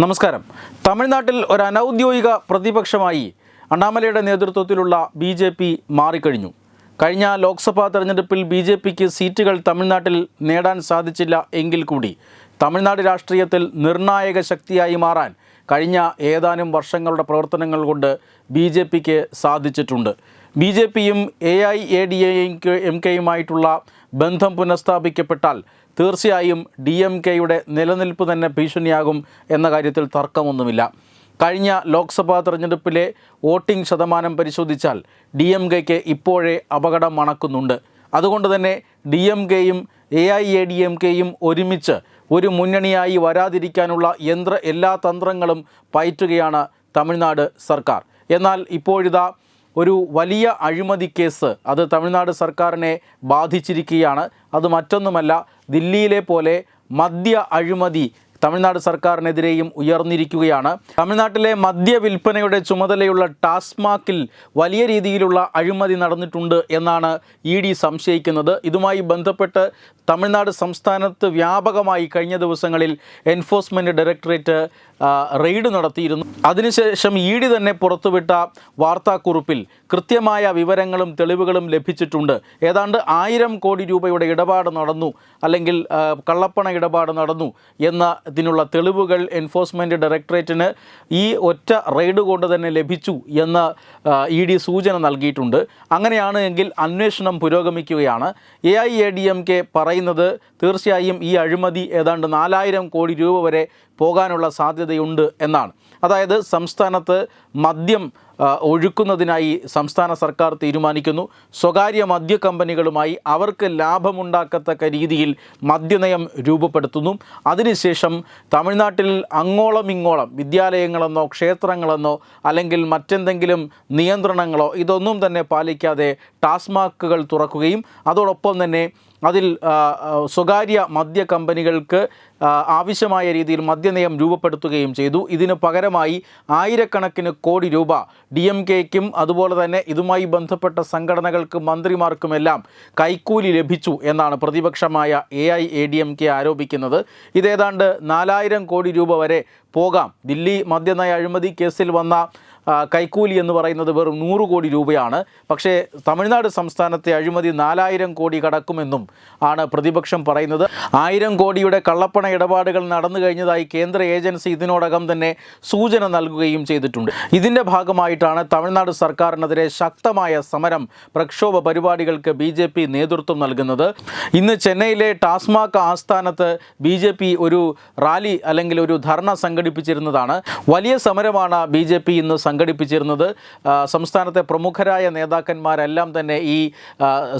നമസ്കാരം. തമിഴ്നാട്ടിൽ ഒരു അനൗദ്യോഗിക പ്രതിപക്ഷമായി അണ്ണാമലയുടെ നേതൃത്വത്തിലുള്ള ബി ജെ പി മാറിക്കഴിഞ്ഞു. കഴിഞ്ഞ ലോക്സഭാ തെരഞ്ഞെടുപ്പിൽ ബി ജെ പിക്ക് സീറ്റുകൾ തമിഴ്നാട്ടിൽ നേടാൻ സാധിച്ചില്ല എങ്കിൽ കൂടി തമിഴ്നാട് രാഷ്ട്രീയത്തിൽ നിർണായക ശക്തിയായി മാറാൻ കഴിഞ്ഞ ഏതാനും വർഷങ്ങളുടെ പ്രവർത്തനങ്ങൾ കൊണ്ട് ബി ജെ പിക്ക് സാധിച്ചിട്ടുണ്ട്. ബി ജെ പിയും A I A D M കെയുമായിട്ടുള്ള ബന്ധം പുനഃസ്ഥാപിക്കപ്പെട്ടാൽ തീർച്ചയായും ഡി എം കെയുടെ നിലനിൽപ്പ് തന്നെ ഭീഷണിയാകും എന്ന കാര്യത്തിൽ തർക്കമൊന്നുമില്ല. കഴിഞ്ഞ ലോക്സഭാ തെരഞ്ഞെടുപ്പിലെ വോട്ടിംഗ് ശതമാനം പരിശോധിച്ചാൽ ഡി എം കെക്ക് ഇപ്പോഴേ അപകടം മണക്കുന്നുണ്ട്. അതുകൊണ്ട് തന്നെ ഡി എം കെയും A I A D M കെയും ഒരുമിച്ച് ഒരു മുന്നണിയായി വരാതിരിക്കാനുള്ള യന്ത്ര എല്ലാ തന്ത്രങ്ങളും പയറ്റുകയാണ് തമിഴ്നാട് സർക്കാർ. എന്നാൽ ഇപ്പോഴിതാ ഒരു വലിയ അഴിമതി കേസ്. അത് തമിഴ്നാട് സർക്കാരിനെ ബാധിച്ചിരിക്കുകയാണ്. അത് മറ്റൊന്നുമല്ല ദില്ലിയിലെ പോലെ മദ്യ അഴിമതി തമിഴ്നാട് സർക്കാരിനെതിരെയും ഉയർന്നിരിക്കുകയാണ്. തമിഴ്നാട്ടിലെ മദ്യ വിൽപ്പനയുടെ ചുമതലയുള്ള ടാസ്മാക്കിൽ വലിയ രീതിയിലുള്ള അഴിമതി നടന്നിട്ടുണ്ട് എന്നാണ് ഇ ഡി സംശയിക്കുന്നത്. ഇതുമായി ബന്ധപ്പെട്ട് തമിഴ്നാട് സംസ്ഥാനത്ത് വ്യാപകമായി കഴിഞ്ഞ ദിവസങ്ങളിൽ എൻഫോഴ്സ്മെന്റ് ഡയറക്ടറേറ്റ് റെയ്ഡ് നടത്തിയിരുന്നു. അതിനുശേഷം ഇ ഡി തന്നെ പുറത്തുവിട്ട വാർത്താക്കുറിപ്പിൽ കൃത്യമായ വിവരങ്ങളും തെളിവുകളും ലഭിച്ചിട്ടുണ്ട്. ഏതാണ്ട് ആയിരം കോടി രൂപയുടെ ഇടപാട് നടന്നു അല്ലെങ്കിൽ കള്ളപ്പണ ഇടപാട് നടന്നു എന്ന ഇതിനുള്ള തെളിവുകൾ എൻഫോഴ്സ്മെന്റ് ഡയറക്ടറേറ്റിന് ഈ ഒറ്റ റെയ്ഡ് കൊണ്ട് തന്നെ ലഭിച്ചു എന്ന ഇ ഡി സൂചന നൽകിയിട്ടുണ്ട്. അങ്ങനെയാണ് എങ്കിൽ അന്വേഷണം പുരോഗമിക്കുകയാണ്. A I A D M K പറയുന്നത് തീർച്ചയായും ഈ അഴിമതി ഏതാണ്ട് നാലായിരം കോടി രൂപ വരെ പോകാനുള്ള സാധ്യതയുണ്ട് എന്നാണ്. അതായത് സംസ്ഥാനത്ത് മദ്യം ഒഴുക്കുന്നതിനായി സംസ്ഥാന സർക്കാർ തീരുമാനിക്കുന്നു. സ്വകാര്യ മദ്യ കമ്പനികളുമായി അവർക്ക് ലാഭമുണ്ടാക്കത്തക്ക രീതിയിൽ മദ്യനയം രൂപപ്പെടുത്തുന്നു. അതിനുശേഷം തമിഴ്നാട്ടിൽ അങ്ങോളം ഇങ്ങോളം വിദ്യാലയങ്ങളെന്നോ ക്ഷേത്രങ്ങളെന്നോ അല്ലെങ്കിൽ മറ്റെന്തെങ്കിലും നിയന്ത്രണങ്ങളോ ഇതൊന്നും തന്നെ പാലിക്കാതെ ടാസ്മാക്കുകൾ തുറക്കുകയും അതോടൊപ്പം തന്നെ അതിൽ സ്വകാര്യ മദ്യ കമ്പനികൾക്ക് ആവശ്യമായ രീതിയിൽ മദ്യനയം രൂപപ്പെടുത്തുകയും ചെയ്തു. ഇതിന് പകരമായി ആയിരക്കണക്കിന് കോടി രൂപ ഡി എം കെക്കും അതുപോലെ തന്നെ ഇതുമായി ബന്ധപ്പെട്ട സംഘടനകൾക്ക് മന്ത്രിമാർക്കുമെല്ലാം കൈക്കൂലി ലഭിച്ചു എന്നാണ് പ്രതിപക്ഷമായ A I A D M K ആരോപിക്കുന്നത്. ഇതേതാണ്ട് നാലായിരം കോടി രൂപ വരെ പോകാം. ദില്ലി മദ്യനയ അഴിമതി കേസിൽ വന്ന കൈക്കൂലി എന്ന് പറയുന്നത് വെറും നൂറ് കോടി രൂപയാണ്. പക്ഷേ തമിഴ്നാട് സംസ്ഥാനത്തെ അഴിമതി നാലായിരം കോടി കടക്കുമെന്നും ആണ് പ്രതിപക്ഷം പറയുന്നത്. ആയിരം കോടിയുടെ കള്ളപ്പണ ഇടപാടുകൾ നടന്നു കഴിഞ്ഞതായി കേന്ദ്ര ഏജൻസി ഇതിനോടകം തന്നെ സൂചന നൽകുകയും ചെയ്തിട്ടുണ്ട്. ഇതിന്റെ ഭാഗമായിട്ടാണ് തമിഴ്നാട് സർക്കാരിനെതിരെ ശക്തമായ സമരം പ്രക്ഷോഭ പരിപാടികൾക്ക് ബി ജെ പി നേതൃത്വം നൽകുന്നത്. ഇന്ന് ചെന്നൈയിലെ ടാസ്മാക് ആസ്ഥാനത്ത് ബി ജെ പി ഒരു റാലി അല്ലെങ്കിൽ ഒരു ധർണ സംഘടിപ്പിച്ചിരുന്നതാണ്. വലിയ സമരമാണ് ബി ജെ പി ഇന്ന് സംഘടിപ്പിച്ചിരുന്നത്. സംസ്ഥാനത്തെ പ്രമുഖരായ നേതാക്കന്മാരെല്ലാം തന്നെ ഈ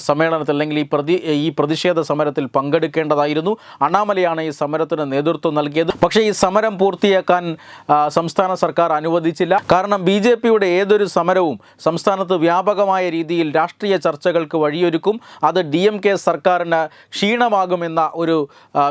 സമ്മേളനത്തിൽ അല്ലെങ്കിൽ ഈ പ്രതി ഈ പ്രതിഷേധ സമരത്തിൽ പങ്കെടുക്കേണ്ടതായിരുന്നു. അണാമലയാണ് ഈ സമരത്തിന് നേതൃത്വം നൽകിയത്. പക്ഷേ ഈ സമരം പൂർത്തിയാക്കാൻ സംസ്ഥാന സർക്കാർ അനുവദിച്ചില്ല. കാരണം ബി ജെ പിയുടെ ഏതൊരു സമരവും സംസ്ഥാനത്ത് വ്യാപകമായ രീതിയിൽ രാഷ്ട്രീയ ചർച്ചകൾക്ക് വഴിയൊരുക്കും. അത് ഡി എം കെ സർക്കാരിന് ക്ഷീണമാകുമെന്ന ഒരു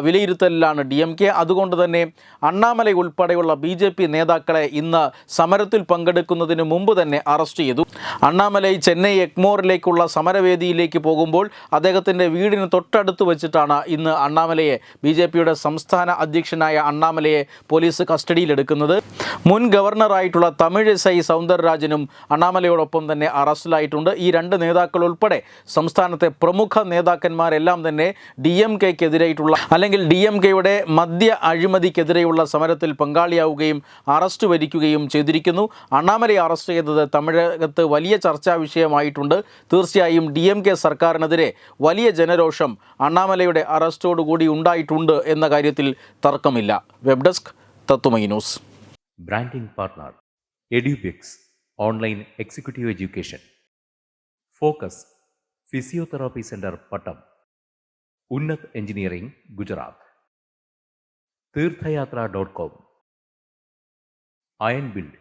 വിലയിരുത്തലിലാണ് ഡി എം കെ. അതുകൊണ്ട് തന്നെ അണ്ണാമല ഉൾപ്പെടെയുള്ള ബി നേതാക്കളെ ഇന്ന് സമരത്തിൽ പങ്കെടുക്കുന്നതിന് മുമ്പ് തന്നെ അറസ്റ്റ് ചെയ്തു. അണ്ണാമലൈ ചെന്നൈ എക്മോറിലേക്കുള്ള സമരവേദിയിലേക്ക് പോകുമ്പോൾ അദ്ദേഹത്തിന്റെ വീടിന് തൊട്ടടുത്ത് വെച്ചിട്ടാണ് ഇന്ന് അണ്ണാമലയെ ബി ജെ പിയുടെ സംസ്ഥാന അധ്യക്ഷനായ അണ്ണാമലയെ പോലീസ് കസ്റ്റഡിയിലെടുക്കുന്നത്. മുൻ ഗവർണറായിട്ടുള്ള തമിഴിസൈ സൗന്ദരരാജനും അണ്ണാമലയോടൊപ്പം തന്നെ അറസ്റ്റിലായിട്ടുണ്ട്. ഈ രണ്ട് നേതാക്കൾ ഉൾപ്പെടെ സംസ്ഥാനത്തെ പ്രമുഖ നേതാക്കന്മാരെല്ലാം തന്നെ ഡി എം കെക്കെതിരായിട്ടുള്ള അല്ലെങ്കിൽ ഡി എം കെയുടെ മദ്യ അഴിമതിക്കെതിരെയുള്ള സമരത്തിൽ പങ്കാളിയാവുകയും അറസ്റ്റ് വരിക്കുകയും ചെയ്തിരിക്കുന്നു. അണ്ണാമലയെ അറസ്റ്റ് ചെയ്തത് തമിഴകത്ത് വലിയ ചർച്ചാ വിഷയമായിട്ടുണ്ട്. തീർച്ചയായും ഡി എം കെ സർക്കാരിനെതിരെ വലിയ ജനരോഷം അണ്ണാമലയുടെ അറസ്റ്റോടുകൂടി ഉണ്ടായിട്ടുണ്ട് എന്ന കാര്യത്തിൽ തർക്കമില്ല. Web desk Thathumai news. Branding partner Edubix online executive education. Focus physiotherapy centre Pattom. Unnat engineering Gujarat. Theerthayathra dot com. Iron Build